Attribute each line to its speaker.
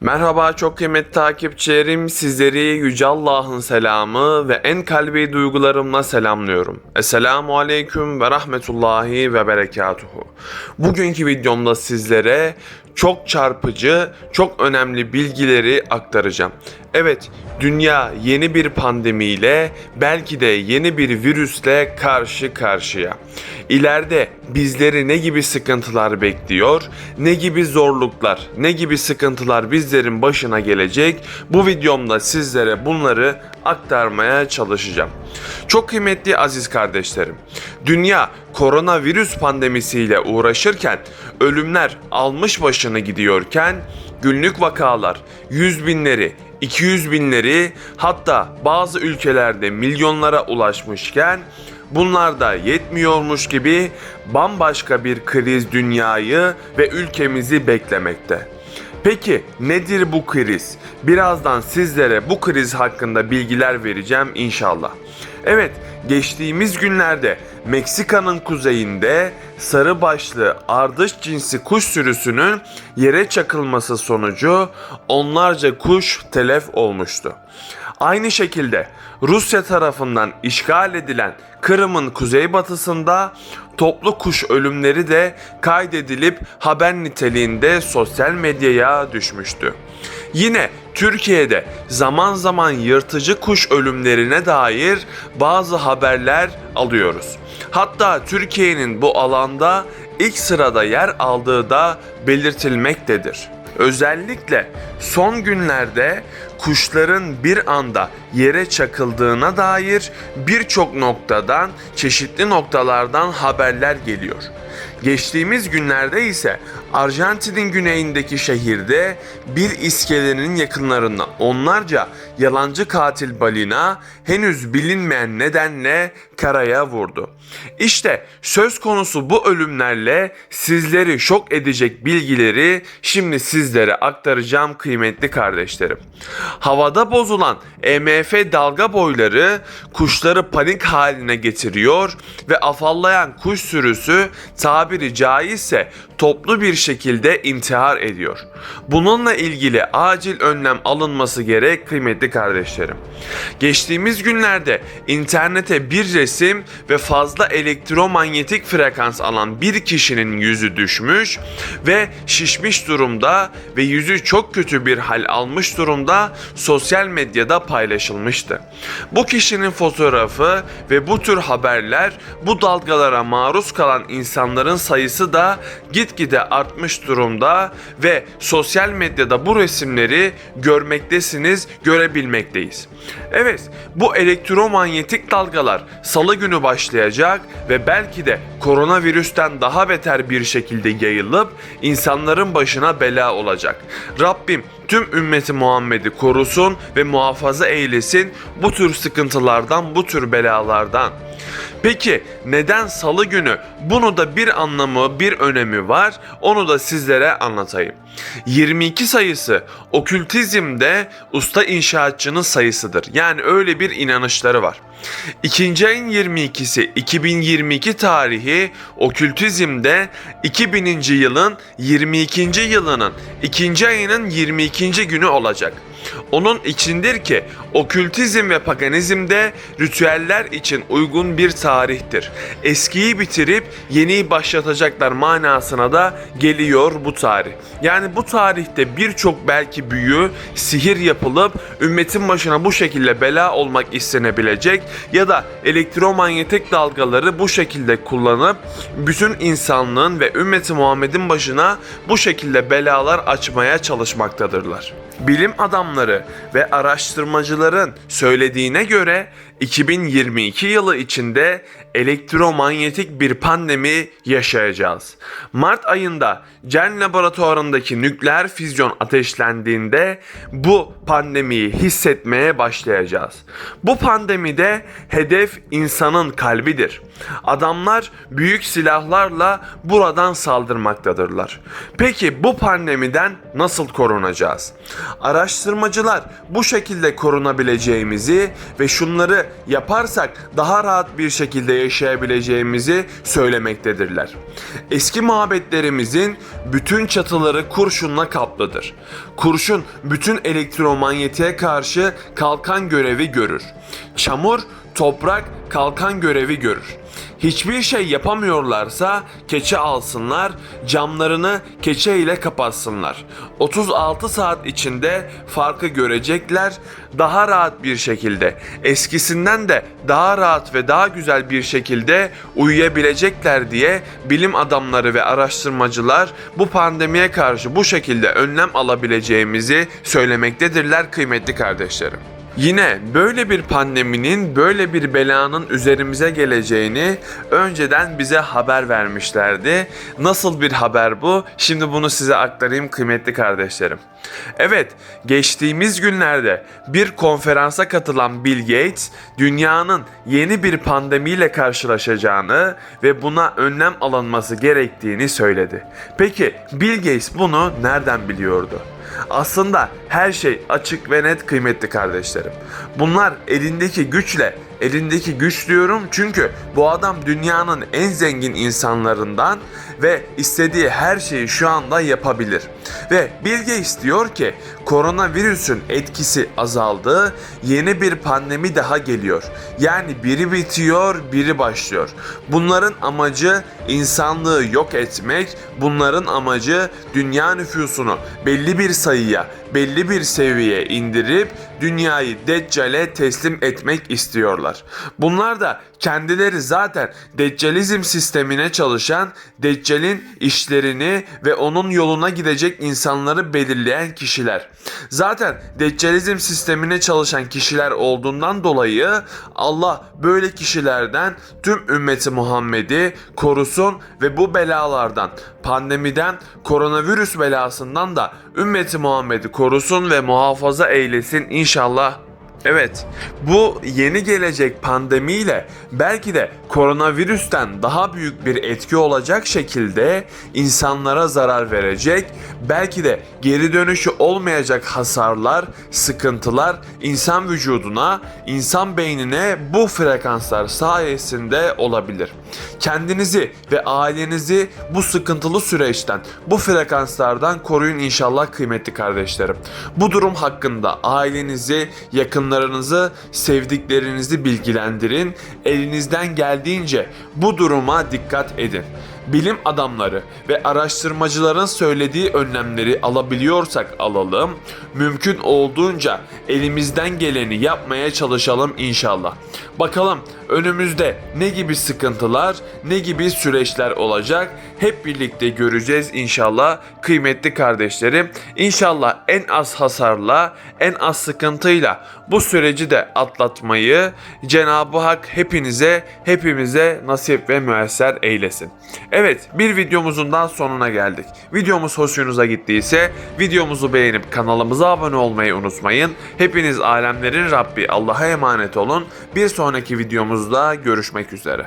Speaker 1: Merhaba çok kıymetli takipçilerim. Sizleri Yüce Allah'ın selamı ve en kalbi duygularımla selamlıyorum. Esselamu Aleyküm ve Rahmetullahi ve Berekatuhu. Bugünkü videomda sizlere çok çarpıcı, çok önemli bilgileri aktaracağım. Evet, dünya yeni bir pandemiyle, belki de yeni bir virüsle karşı karşıya. İleride bizleri ne gibi sıkıntılar bekliyor, ne gibi zorluklar, ne gibi sıkıntılar bizlerin başına gelecek? Bu videomda sizlere bunları aktarmaya çalışacağım. Çok kıymetli aziz kardeşlerim, dünya koronavirüs pandemisiyle uğraşırken, ölümler almış başını gidiyorken, günlük vakalar yüz binleri, 200 binleri hatta bazı ülkelerde milyonlara ulaşmışken bunlar da yetmiyormuş gibi bambaşka bir kriz dünyayı ve ülkemizi beklemekte. Peki nedir bu kriz? Birazdan sizlere bu kriz hakkında bilgiler vereceğim inşallah. Evet, geçtiğimiz günlerde Meksika'nın kuzeyinde sarı başlı ardış cinsi kuş sürüsünün yere çakılması sonucu onlarca kuş telef olmuştu. Aynı şekilde Rusya tarafından işgal edilen Kırım'ın kuzeybatısında toplu kuş ölümleri de kaydedilip haber niteliğinde sosyal medyaya düşmüştü. Yine Türkiye'de zaman zaman yırtıcı kuş ölümlerine dair bazı haberler alıyoruz. Hatta Türkiye'nin bu alanda ilk sırada yer aldığı da belirtilmektedir. Özellikle son günlerde kuşların bir anda yere çakıldığına dair birçok noktadan, çeşitli noktalardan haberler geliyor. Geçtiğimiz günlerde ise Arjantin'in güneyindeki şehirde bir iskelenin yakınlarında onlarca yalancı katil balina henüz bilinmeyen nedenle karaya vurdu. İşte söz konusu bu ölümlerle sizleri şok edecek bilgileri şimdi sizlere aktaracağım kıymetli kardeşlerim. Havada bozulan EMF dalga boyları kuşları panik haline getiriyor ve afallayan kuş sürüsü tabiri caizse toplu bir şekilde intihar ediyor. Bununla ilgili acil önlem alınması gerek kıymetli kardeşlerim. Geçtiğimiz günlerde internete bir resim ve fazla elektromanyetik frekans alan bir kişinin yüzü düşmüş ve şişmiş durumda ve yüzü çok kötü bir hal almış durumda sosyal medyada paylaşılmıştı. Bu kişinin fotoğrafı ve bu tür haberler bu dalgalara maruz kalan insanların sayısı da gitgide artmış durumda ve sosyal medyada bu resimleri görmektesiniz, görebilmekteyiz. Evet, bu elektromanyetik dalgalar salı günü başlayacak ve belki de koronavirüsten daha beter bir şekilde yayılıp insanların başına bela olacak. Rabbim tüm ümmeti Muhammed'i korusun ve muhafaza eylesin bu tür sıkıntılardan, bu tür belalardan. Peki neden salı günü? Bunu da bir anlamı, bir önemi var. Onu da sizlere anlatayım. 22 sayısı okültizmde usta inşaatçının sayısıdır. Yani öyle bir inanışları var. İkinci ayın 22'si 2022 tarihi okültizmde 2000. yılın 22. yılının ikinci ayının 22. günü olacak. Onun içindir ki okültizm ve paganizmde ritüeller için uygun bir tarihtir. Eskiyi bitirip yeniyi başlatacaklar manasına da geliyor bu tarih. Yani bu tarihte birçok belki büyü, sihir yapılıp ümmetin başına bu şekilde bela olmak istenebilecek ya da elektromanyetik dalgaları bu şekilde kullanıp bütün insanlığın ve ümmeti Muhammed'in başına bu şekilde belalar açmaya çalışmaktadırlar. Bilim adamları ve araştırmacıların söylediğine göre 2022 yılı içinde elektromanyetik bir pandemi yaşayacağız. Mart ayında CERN laboratuvarındaki nükleer füzyon ateşlendiğinde bu pandemiyi hissetmeye başlayacağız. Bu pandemide hedef insanın kalbidir. Adamlar büyük silahlarla buradan saldırmaktadırlar. Peki bu pandemiden nasıl korunacağız? Araştırma araştırmacılar bu şekilde korunabileceğimizi ve şunları yaparsak daha rahat bir şekilde yaşayabileceğimizi söylemektedirler. Eski mabetlerimizin bütün çatıları kurşunla kaplıdır. Kurşun bütün elektromanyetiğe karşı kalkan görevi görür. Çamur, toprak kalkan görevi görür. Hiçbir şey yapamıyorlarsa keçe alsınlar, camlarını keçe ile kapatsınlar. 36 saat içinde farkı görecekler, daha rahat bir şekilde, eskisinden de daha rahat ve daha güzel bir şekilde uyuyabilecekler diye bilim adamları ve araştırmacılar bu pandemiye karşı bu şekilde önlem alabileceğimizi söylemektedirler kıymetli kardeşlerim. Yine böyle bir pandeminin, böyle bir belanın üzerimize geleceğini önceden bize haber vermişlerdi. Nasıl bir haber bu? Şimdi bunu size aktarayım kıymetli kardeşlerim. Evet, geçtiğimiz günlerde bir konferansa katılan Bill Gates, dünyanın yeni bir pandemiyle karşılaşacağını ve buna önlem alınması gerektiğini söyledi. Peki Bill Gates bunu nereden biliyordu? Aslında her şey açık ve net kıymetli kardeşlerim. Bunlar elindeki güçle, elindeki güç diyorum çünkü bu adam dünyanın en zengin insanlarından ve istediği her şeyi şu anda yapabilir. Ve Bill Gates diyor ki koronavirüsün etkisi azaldı, yeni bir pandemi daha geliyor. Yani biri bitiyor, biri başlıyor. Bunların amacı insanlığı yok etmek, bunların amacı dünya nüfusunu belli bir sayıya, belli bir seviyeye indirip dünyayı Deccal'e teslim etmek istiyorlar. Bunlar da kendileri zaten Deccalizm sistemine çalışan, Deccal'in işlerini ve onun yoluna gidecek insanları belirleyen kişiler. Zaten Deccalizm sistemine çalışan kişiler olduğundan dolayı Allah böyle kişilerden tüm ümmeti Muhammed'i korusun ve bu belalardan, pandemiden, koronavirüs belasından da ümmeti Muhammed'i korusun ve muhafaza eylesin inşallah. Evet, bu yeni gelecek pandemiyle belki de koronavirüsten daha büyük bir etki olacak şekilde insanlara zarar verecek, belki de geri dönüşü olmayacak hasarlar, sıkıntılar insan vücuduna, insan beynine bu frekanslar sayesinde olabilir. Kendinizi ve ailenizi bu sıkıntılı süreçten, bu frekanslardan koruyun inşallah kıymetli kardeşlerim. Bu durum hakkında ailenizi, yakınlarınızı, sevdiklerinizi bilgilendirin. Elinizden geldiğince bu duruma dikkat edin bilim adamları ve araştırmacıların söylediği önlemleri alabiliyorsak alalım. Mümkün olduğunca elimizden geleni yapmaya çalışalım inşallah. Bakalım önümüzde ne gibi sıkıntılar, ne gibi süreçler olacak hep birlikte göreceğiz inşallah kıymetli kardeşlerim. İnşallah en az hasarla, en az sıkıntıyla bu süreci de atlatmayı Cenab-ı Hak hepinize, hepimize nasip ve müesser eylesin. Evet bir videomuzun daha sonuna geldik. Videomuz hoşunuza gittiyse videomuzu beğenip kanalımıza abone olmayı unutmayın. Hepiniz alemlerin Rabbi Allah'a emanet olun. Bir sonraki videomuzda görüşmek üzere.